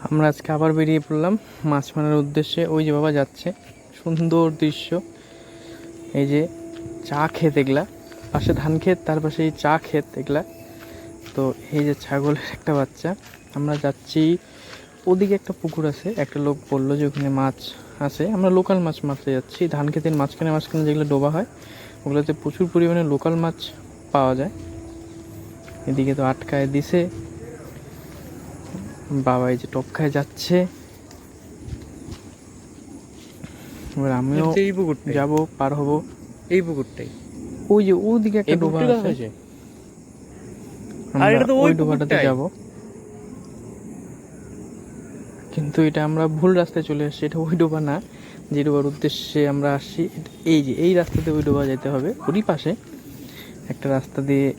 আমরা আজকে আবার বেরিয়ে পড়লাম মাছ মারার উদ্দেশ্যে। ওই যে বাবা যাচ্ছে। সুন্দর দৃশ্য। এই যে চা খেত এগুলা। পাশে ধান ক্ষেত তার পাশে এই চা ক্ষেত এগুলা। তো এই যে ছাগলের একটা বাচ্চা। আমরা যাচ্ছি, ওদিকে একটা পুকুর আছে। একটা লোক বলল যে ওখানে মাছ আছে। আমরা লোকাল মাছ মারতে যাচ্ছি। ধান ক্ষেতের মাঝখানে মাঝখানে যেগুলো ডোবা হয়, ওগুলোতে প্রচুর পরিমাণে লোকাল মাছ পাওয়া যায়। এদিকে তো আটকায় দিছে। বাবা এই যে টপ খায় যাচ্ছে। এবার আমিও এই পুকুরটাই। যাব পার হব। এই পুকুরটাই। ওই যে ওদিকে একটা ডোবা আছে। আর এটা তো ওই ওই ডোবাটাতে যাব। কিন্তু এটা আমরা ভুল রাস্তায় চলে আসছি এটা ওই ডোবা না। যে ডোবার উদ্দেশ্যে আমরা আসছি এই যে এই রাস্তাতে ওই ডোবা যেতে হবে। ওরই পাশে একটা রাস্তা দিয়ে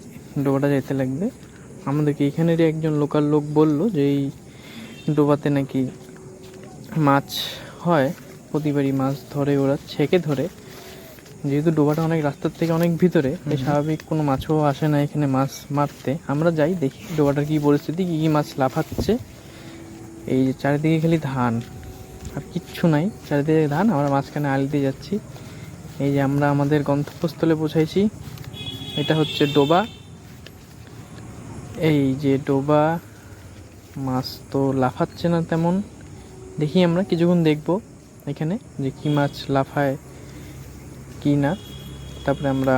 ডোবাটা যেতে লাগবে। আমাদেরকে এখানেরই একজন লোকাল লোক বলল যে এই ডোবাতে নাকি মাছ হয় প্রতিবারই মাছ ধরে ওরা ছেঁকে ধরে। যেহেতু ডোবাটা অনেক রাস্তার থেকে অনেক ভিতরে তাই স্বাভাবিক কোনো মাছও আসে না এখানে মাছ মারতে। আমরা যাই দেখি ডোবাটার কী পরিস্থিতি কী কী মাছ লাফাচ্ছে। এই যে চারিদিকে খালি ধান আর কিচ্ছু নাই। চারিদিকে ধান আমরা মাঝখানে আলি দিয়ে যাচ্ছি। এই যে আমরা আমাদের গন্তব্যস্থলে পৌঁছাইছি এটা হচ্ছে ডোবা। এই যে ডোবা মাছ তো লাফাচ্ছে না তেমন। দেখি আমরা, কিছুক্ষণ দেখব এখানে যে কি মাছ লাফায় কি না। তারপরে আমরা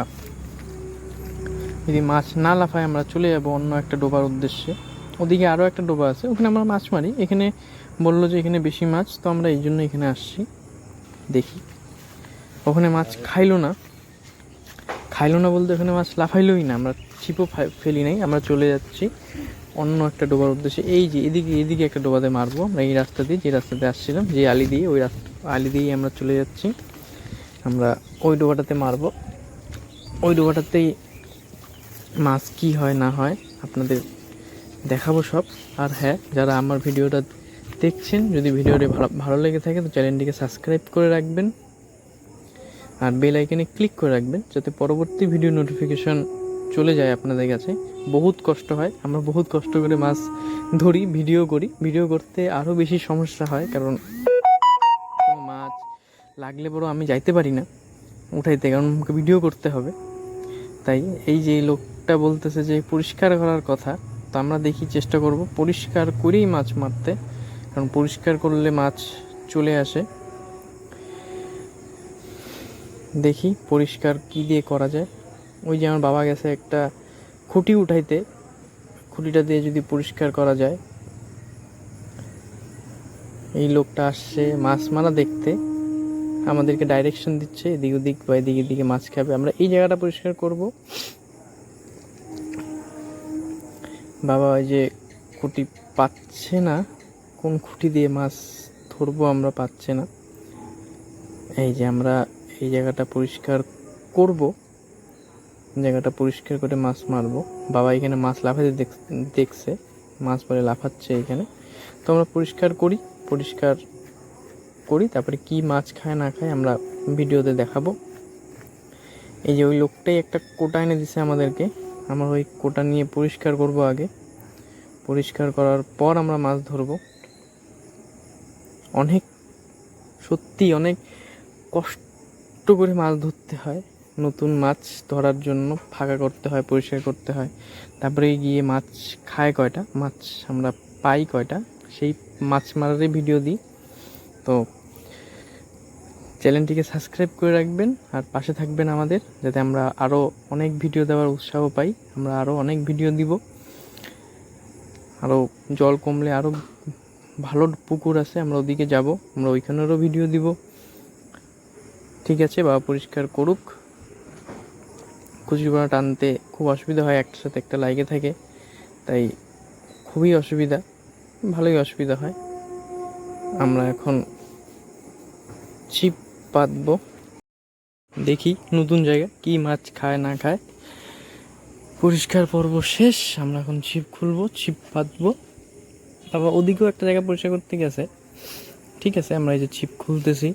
যদি মাছ না লাফায় আমরা চলে যাব অন্য একটা ডোবার উদ্দেশ্যে। ওদিকে আরও একটা ডোবা আছে, ওখানে আমরা মাছ মারি। এখানে বলল যে এখানে বেশি মাছ, তো আমরা এই জন্য এখানে আসছি। দেখি। ওখানে মাছ খাইলো না। খাইলো না বলতে ওখানে মাছ লাফাইলোই না। আমরা ছিপও ফেলি নাই, আমরা চলে যাচ্ছি। অন্য একটা ডোবার উদ্দেশ্যে, এই যে এদিকে এদিকে একটা ডোবাতে মারবো। আমরা এই রাস্তা দিয়ে যে রাস্তাতে আসছিলাম, যে আলি দিয়ে, ওই রাস্তা, আলি দিয়েই আমরা চলে যাচ্ছি। আমরা ওই ডোবাটাতে মারবো। ওই ডোবাটাতেই মাছ কি হয়, না হয় আপনাদের দেখাবো সব। আর হ্যাঁ যারা আমার ভিডিওটা দেখছেন, যদি ভিডিওটি ভালো ভালো লেগে থাকে, তো চ্যানেলটিকে সাবস্ক্রাইব করে রাখবেন। আর বেল আইকনে ক্লিক করে রাখবেন, যাতে পরবর্তী ভিডিও নোটিফিকেশন চলে যায় আপনাদের কাছে। বহুত কষ্ট হয়। আমরা বহুত কষ্ট করে মাছ ধরি, ভিডিও করি। ভিডিও করতে আরও বেশি সমস্যা হয় কারণ কোনো মাছ লাগলে বড় আমি যাইতে পারি না উঠাইতে, কারণ আমাকে ভিডিও করতে হবে। তাই এই যে লোকটা বলতেছে যে পরিষ্কার করার কথা, তো আমরা দেখি চেষ্টা করব পরিষ্কার করেই মাছ মারতে, কারণ পরিষ্কার করলে মাছ চলে আসে। দেখি পরিষ্কার কি দিয়ে করা যায়। ওই যে আমার বাবা গেছে একটা খুঁটি উঠাইতে। খুঁটিটা দিয়ে যদি পরিষ্কার করা যায়। এই লোকটা আসছে মাছ মারা দেখতে। আমাদেরকে ডাইরেকশন দিচ্ছে, এদিক ওদিক বা এদিক এদিকে মাছ খাবে। আমরা এই জায়গাটা পরিষ্কার করব। বাবা ওই যে খুঁটি পাচ্ছে না। কোন খুঁটি দিয়ে মাছ ধরবো আমরা পাচ্ছে না। এই যে আমরা এই জায়গাটা পরিষ্কার করব। জায়গাটা পরিষ্কার করে মাছ মারবো। বাবা এখানে মাছ লাফাতে দেখ- দেখছে, মাছ পরে লাফাচ্ছে এখানে। তো আমরা পরিষ্কার করি পরিষ্কার করি, তারপরে কি মাছ খায় না খায় আমরা ভিডিওতে দেখাবো। এই যে ওই লোকটাই একটা কোটা এনে দিছে আমাদেরকে, আমরা ওই কোটা নিয়ে পরিষ্কার করব আগে। পরিষ্কার করার পর আমরা মাছ ধরবো। অনেক, সত্যি অনেক কষ্ট করে মাছ ধরতে হয়। নতুন মাছ ধরার জন্য ফাঁকা করতে হয়, পরিষ্কার করতে হয়। তারপরে গিয়ে মাছ খায় কয়টা? মাছ আমরা পাই কয়টা? সেই মাছ মারারই ভিডিও দিই। তো চ্যানেলটিকে সাবস্ক্রাইব করে রাখবেন আর পাশে থাকবেন আমাদের, যাতে আমরা আরও অনেক ভিডিও দেওয়ার উৎসাহ পাই। আমরা আরও অনেক ভিডিও দিব। আরও জল কমলে আরও ভালো পুকুর আছে, আমরা ওদিকে যাব। আমরা ওইখানেরও ভিডিও দিব। ঠিক আছে বাবা পরিষ্কার করুক। কুচিপাড়া টানতে খুব অসুবিধা হয়, একটার সাথে একটা লাগে থাকে, তাই খুবই অসুবিধা, ভালোই অসুবিধা হয়। আমরা এখন ছিপ পাতবো, দেখি নতুন জায়গা কি মাছ খায়, না খায়। পরিষ্কার পর্ব শেষ, আমরা এখন ছিপ খুলবো, ছিপ পাতবো। বাবা ওদিকেও একটা জায়গা পরিষ্কার করতে গেছে। ঠিক আছে, আমরা এই যে ছিপ খুলতেছি।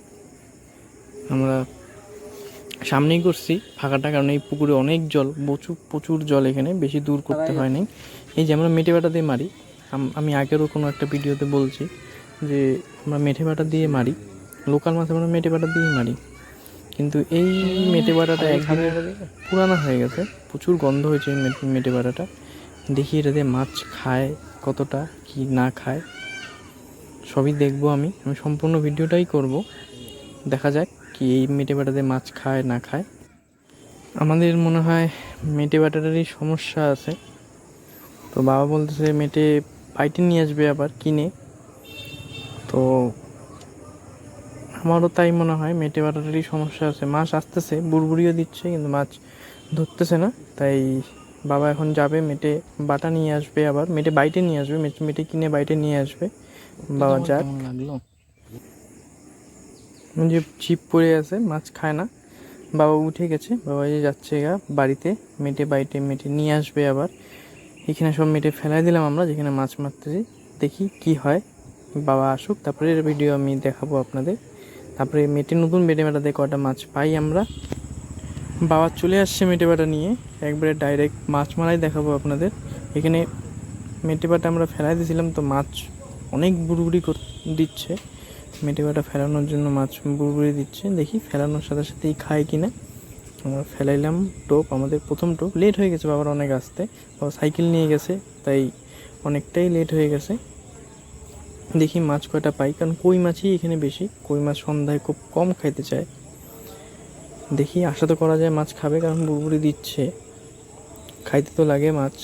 আমরা সামনেই করছি ফাঁকাটা কারণ এই পুকুরে অনেক জল প্রচুর প্রচুর জল এখানে বেশি দূর করতে হয় নাই এই যে আমরা মেটে বাটা দিয়ে মারি আমি আগেরও কোনো একটা ভিডিওতে বলছি যে আমরা মেঠে বাটা দিয়ে মারি লোকাল মাছ আমরা মেঠে বাটা দিয়েই মারি। কিন্তু এই মেটে বাটাটা একদিনের পুরানো হয়ে গেছে প্রচুর গন্ধ হয়েছে এই মেটে- মেটে বাটাটা দেখি এটা দিয়ে মাছ খায় কতটা কি না খায় সবই দেখব আমি। আমি সম্পূর্ণ ভিডিওটাই করব। দেখা যাক। কি এই মেটে বাটাতে মাছ খায়, না খায়? আমাদের মনে হয় মেটে বাটাটারই সমস্যা আছে। তো বাবা বলতেছে মেটে পাইটে নিয়ে আসবে আবার কিনে। তো আমারও তাই মনে হয় মেটে বাটাটারই সমস্যা আছে। মাছ আসতেছে, বুড়বুড়িও দিচ্ছে, কিন্তু মাছ ধরতেছে না। তাই বাবা এখন যাবে মেটে বাটা নিয়ে আসবে আবার মেটে বাইটে নিয়ে আসবে মেটে কিনে বাইটে নিয়ে আসবে। বাবা যাক। লাগল? যে চিপ পড়ে আছে, মাছ খায় না। বাবা উঠে গেছে, বাবা যে যাচ্ছে গা বাড়িতে, মেটে বাইটে মেটে নিয়ে আসবে আবার। এখানে সব মেটে ফেলাই দিলাম আমরা, যেখানে মাছ মারতেছি। দেখি কি হয়। বাবা আসুক, তারপরে ভিডিও আমি দেখাবো আপনাদের। তারপরে মেটে, নতুন মেটে বাটাতে কটা মাছ পাই আমরা। বাবা চলে আসছে মেটে বাটা নিয়ে। একবারে ডাইরেক্ট মাছ মারাই দেখাবো আপনাদের। এখানে মেটে বাটা আমরা ফেলাই দিয়েছিলাম তো মাছ অনেক বুড়বুড়ি দিচ্ছে। মেটে বাটা ফেলানোর জন্য মাছ বুড়বুড়ি দিচ্ছে। দেখি ফেলানোর সাথে সাথেই খায় কিনা। আমরা ফেলাইলাম টোপ, আমাদের প্রথম টোপ। লেট হয়ে গেছে বাবার অনেক আসতে। বাবা সাইকেল নিয়ে গেছে, তাই অনেকটাই লেট হয়ে গেছে। দেখি মাছ কয়টা পাই, কারণ কই মাছই এখানে বেশি। কই মাছ সন্ধ্যায় খুব কম খাইতে চায়। দেখি আশা তো করা যায় মাছ খাবে, কারণ বুড়বুড়ি দিচ্ছে। খাইতে তো লাগে মাছ।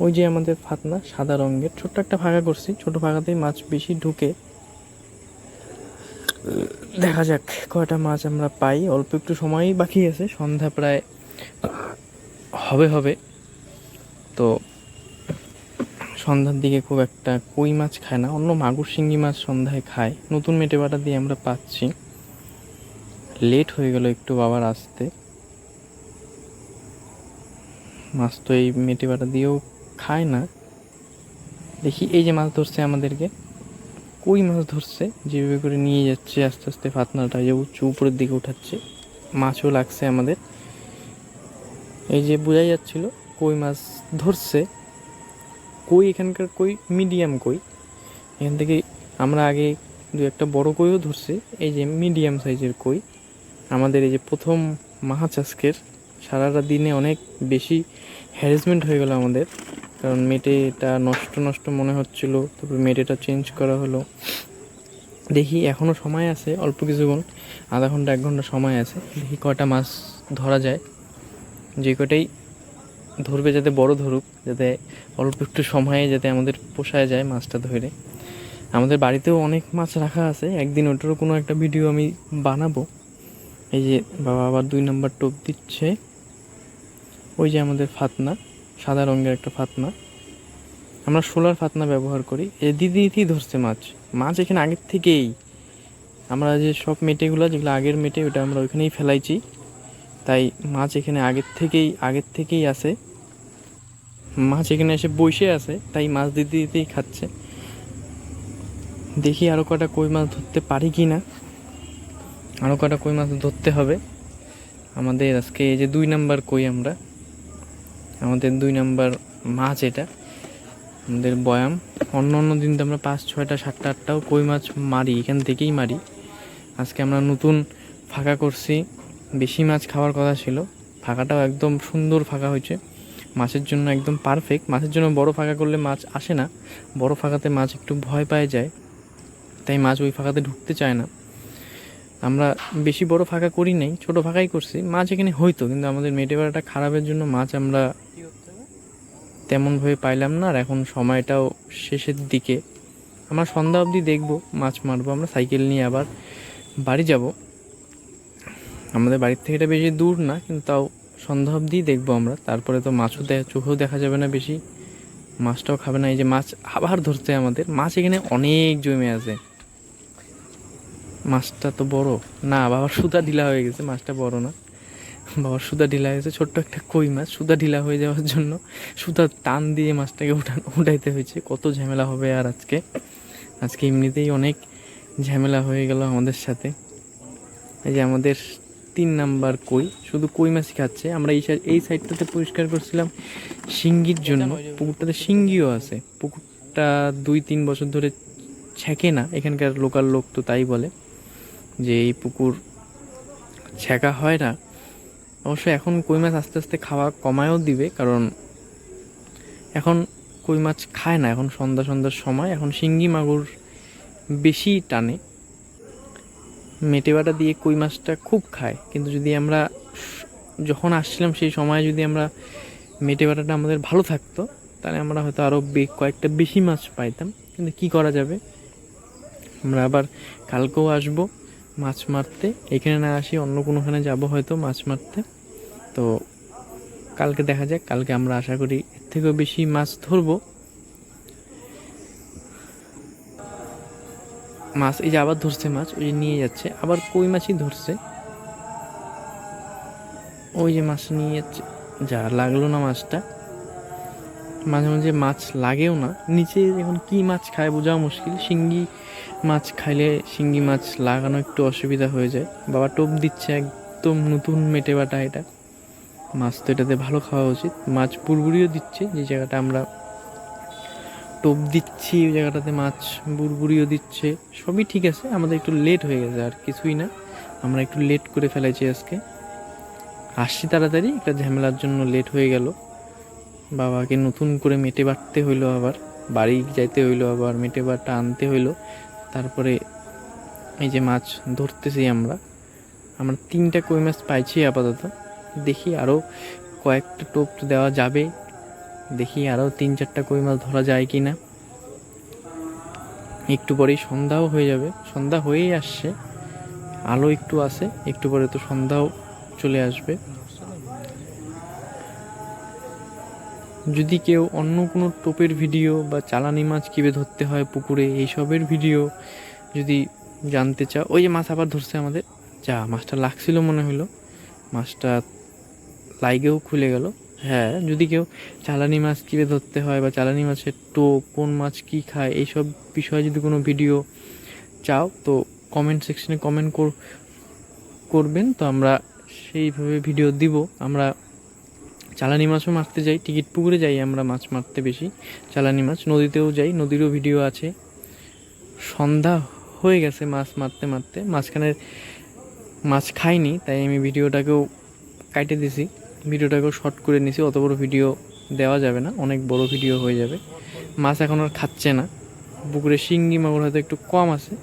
ওই যে আমাদের ফাতনা, সাদা রঙের। ছোট্ট একটা ফাঁকা করছি। ছোট ফাঁকাতেই মাছ বেশি ঢুকে। দেখা যাক, কয়টা মাছ আমরা পাই। অল্প একটু সময়ই বাকি আছে, সন্ধ্যা প্রায় হবে হবে। তো সন্ধ্যার দিকে খুব একটা কই মাছ খায় না, অন্য মাগুর শিঙ্গি মাছ সন্ধ্যায় খায়। নতুন মেটে বাটা দিয়ে আমরা পাচ্ছি। লেট হয়ে গেল একটু বাবার আসতে। মাছ তো এই মেটে বাটা দিয়েও খায় না। দেখি এই যে মাছ ধরছে আমাদেরকে। কই মাছ ধরছে? যেভাবে করে নিয়ে যাচ্ছে, আস্তে আস্তে ফাতনাটা যে উঁচু উপরের দিকে উঠাচ্ছে। মাছও লাগছে আমাদের। এই যে বোঝাই যাচ্ছিল কই মাছ ধরছে। কই এখানকার কই? মিডিয়াম কই। এখান থেকে আমরা আগে দু একটা বড় কইও ধরছি। এই যে মিডিয়াম সাইজের কই। আমাদের এই যে প্রথম মাছ আজকের, সারাটা দিনে অনেক বেশি হ্যারাসমেন্ট হয়ে গেল আমাদের। কারণ মেটেটা নষ্ট নষ্ট মনে হচ্ছিল, তারপর মেটেটা চেঞ্জ করা হলো। দেখি এখনও সময় আছে, অল্প কিছুক্ষণ, আধা ঘণ্টা, এক ঘণ্টা সময় আছে। দেখি কয়টা মাছ ধরা যায়। যে কটাই ধরবে যাতে বড় ধরুক, যাতে অল্প একটু সময়ে যাতে আমাদের পোষায় যায় মাছটা ধরে। আমাদের বাড়িতেও অনেক মাছ রাখা আছে, একদিন ওটারও কোনো একটা ভিডিও আমি বানাবো। এই যে বাবা আবার দুই নম্বর টোপ দিচ্ছে। ওই যে আমাদের ফাতনা। সাদা রঙের একটা ফাতনা। আমরা সোলার ফাতনা ব্যবহার করি। এ দিদি দিদিই ধরছে মাছ। মাছ এখানে আগের থেকেই। আমরা যে সব মেটেগুলো, যেগুলো আগের মেটে, ওটা আমরা ওইখানেই ফেলাইছি। তাই মাছ এখানে আগের থেকেই আগের থেকেই আছে। মাছ এখানে এসে বসে আছে, তাই মাছ দিতে দিতেই খাচ্ছে। দেখি আরও কটা কই মাছ ধরতে পারি কি না আরও কটা কই মাছ ধরতে হবে। আমাদের আজকে এই যে দুই নাম্বার কই আমরা। আমাদের দুই নাম্বার মাছ এটা, আমাদের বয়াম। অন্য অন্য দিন তো আমরা পাঁচ, ছয়টা, সাতটা, আটটাও কই মাছ মারি, এখান থেকেই মারি। আজকে আমরা নতুন ফাঁকা করছি, বেশি মাছ খাওয়ার কথা ছিল, ফাঁকাটাও একদম সুন্দর ফাঁকা হয়েছে। মাছের জন্য একদম পারফেক্ট মাছের জন্য বড় ফাঁকা করলে মাছ আসে না, বড় ফাঁকাতে মাছ একটু ভয় পায় যায়, তাই মাছ ওই ফাঁকাতে ঢুকতে চায় না। আমরা বেশি বড় ফাঁকা করি নাই, ছোট ফাঁকাই করছি। মাছ এখানে হইতো, কিন্তু আমাদের মেটে বেড়াটা খারাপের জন্য মাছ আমরা তেমনভাবে পাইলাম না, আর এখন সময়টাও শেষের দিকে। আমরা সন্ধ্যা অবধি দেখব, মাছ মারবো, আমরা সাইকেল নিয়ে আবার বাড়ি যাব। আমাদের বাড়ির থেকে এটা বেশি দূর না, কিন্তু তাও সন্ধ্যা অবধি দেখব আমরা। তারপরে তো মাছও চোখেও দেখা যাবে না বেশি। মাছটাও খাবে না, এই যে মাছ আবার ধরছে আমাদের। মাছ এখানে অনেক জমে আছে। মাছটা তো বড়। না বাবার সুতা ঢিলা হয়ে গেছে মাছটা বড় না। বাবার সুতা ঢিলা হয়েছে ছোট্ট একটা কই মাছ সুতা ঢিলা হয়ে যাওয়ার জন্য সুতা টান দিয়ে মাছটাকে উঠান উঠাইতে হয়েছে। কত ঝামেলা হবে আর আজকে? আজকে এমনিতেই অনেক ঝামেলা হয়ে গেল আমাদের সাথে। এই যে আমাদের তিন নাম্বার কই শুধু কই মাছই খাচ্ছে। আমরা এই সাইড এই সাইডটাতে পরিষ্কার করছিলাম শিঙ্গির জন্য। পুকুরটাতে শিঙ্গিও আছে। পুকুরটা দুই তিন বছর ধরে ছেঁকে না এখানকার লোকাল লোক তো তাই বলে। যে এই পুকুর ছেঁকা হয় না, অবশ্য এখন কই মাছ আস্তে আস্তে খাওয়া কমায়ও দিবে, কারণ এখন কই মাছ খায় না, এখন সন্ধ্যা সন্ধ্যার সময়, এখন শিঙ্গি মাগুর বেশি টানে। মেটে বাটা দিয়ে কই মাছটা খুব খায়, কিন্তু যদি আমরা যখন আসছিলাম সেই সময় যদি আমরা মেটে বাটাটা আমাদের ভালো থাকতো, তাহলে আমরা হয়তো আরও কয়েকটা বেশি মাছ পাইতাম। কিন্তু কি করা যাবে? আমরা আবার কালকেও আসব। মাছ মারতে। এখানে না আসি, অন্য কোনোখানে যাব হয়তো মাছ মারতে। তো কালকে দেখা যাক, কালকে আমরা আশা করি এর থেকেও বেশি মাছ ধরবো। মাছ, এই যে আবার ধরছে মাছ, ওই যে নিয়ে যাচ্ছে। আবার কই মাছই ধরছে? ওই যে মাছ নিয়ে যাচ্ছে। যা লাগল না মাছটা। মাঝে মাঝে মাছ লাগেও না। নিচে এখন কি মাছ খায় বোঝাও মুশকিল। শিঙ্গি মাছ খাইলে শিঙ্গি মাছ লাগানো একটু অসুবিধা হয়ে যায়। বাবা টোপ দিচ্ছে একদম নতুন মেটে বাটা এটা। মাছ তো এটাতে ভালো খাওয়া উচিত। মাছ বুড়বুড়িও দিচ্ছে যে জায়গাটা আমরা টোপ দিচ্ছি, ওই জায়গাটাতে মাছ বুড়বুড়িও দিচ্ছে। সবই ঠিক আছে, আমাদের একটু লেট হয়ে গেছে, আর কিছুই না। আমরা একটু লেট করে ফেলেছি আজকে। আসছি তাড়াতাড়ি, একটা ঝামেলার জন্য লেট হয়ে গেল। বাবাকে নতুন করে মেটে বাটতে হইল আবার, বাড়ি যাইতে হইল আবার, মেটে বাটটা আনতে হইল। তারপরে এই যে মাছ ধরতেছি আমরা আমরা তিনটা কই মাছ পাইছি আপাতত। দেখি আরও কয়েকটা টোপ দেওয়া যাবে। দেখি আরও তিন চারটা কই মাছ ধরা যায় কি না একটু পরেই সন্ধ্যাও হয়ে যাবে। সন্ধ্যা হয়েই আসছে। আলো একটু আছে, একটু পরে তো সন্ধ্যাও চলে আসবে। যদি কেউ অন্য কোনো টোপের ভিডিও বা চালানি মাছ কীভাবে ধরতে হয় পুকুরে, এইসবের ভিডিও যদি জানতে চাও, ওই যে মাছ আবার ধরছে আমাদের। যা, মাছটা লাগছিল মনে হলো মাছটা লাইগেও খুলে গেল। হ্যাঁ যদি কেউ চালানি মাছ কীভাবে ধরতে হয় বা চালানি মাছের টোপ, কোন মাছ কী খায়, এইসব বিষয়ে যদি কোনো ভিডিও চাও, তো কমেন্ট সেকশনে কমেন্ট কর, করবেন। তো আমরা সেইভাবে ভিডিও দিব। আমরা চালানি মাছও মারতে যাই, টিকিট পুকুরে যাই আমরা মাছ মারতে বেশি, চালানি মাছ, নদীতেও যাই, নদীরও ভিডিও আছে। সন্ধ্যা হয়ে গেছে মাছ মারতে মারতে মাঝখানে মাছ খাইনি, তাই আমি ভিডিওটাকেও কাটে দিছি, ভিডিওটাকেও শর্ট করে নিছি, অত বড় ভিডিও দেওয়া যাবে না, অনেক বড় ভিডিও হয়ে যাবে। মাছ এখন আর খাচ্ছে না, পুকুরে শিঙ্গি মাগুর হয়তো একটু কম আছে,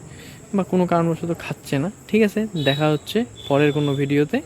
বা কোনো কারণবশত খাচ্ছে না, ঠিক আছে, দেখা হচ্ছে পরের কোনো ভিডিওতে।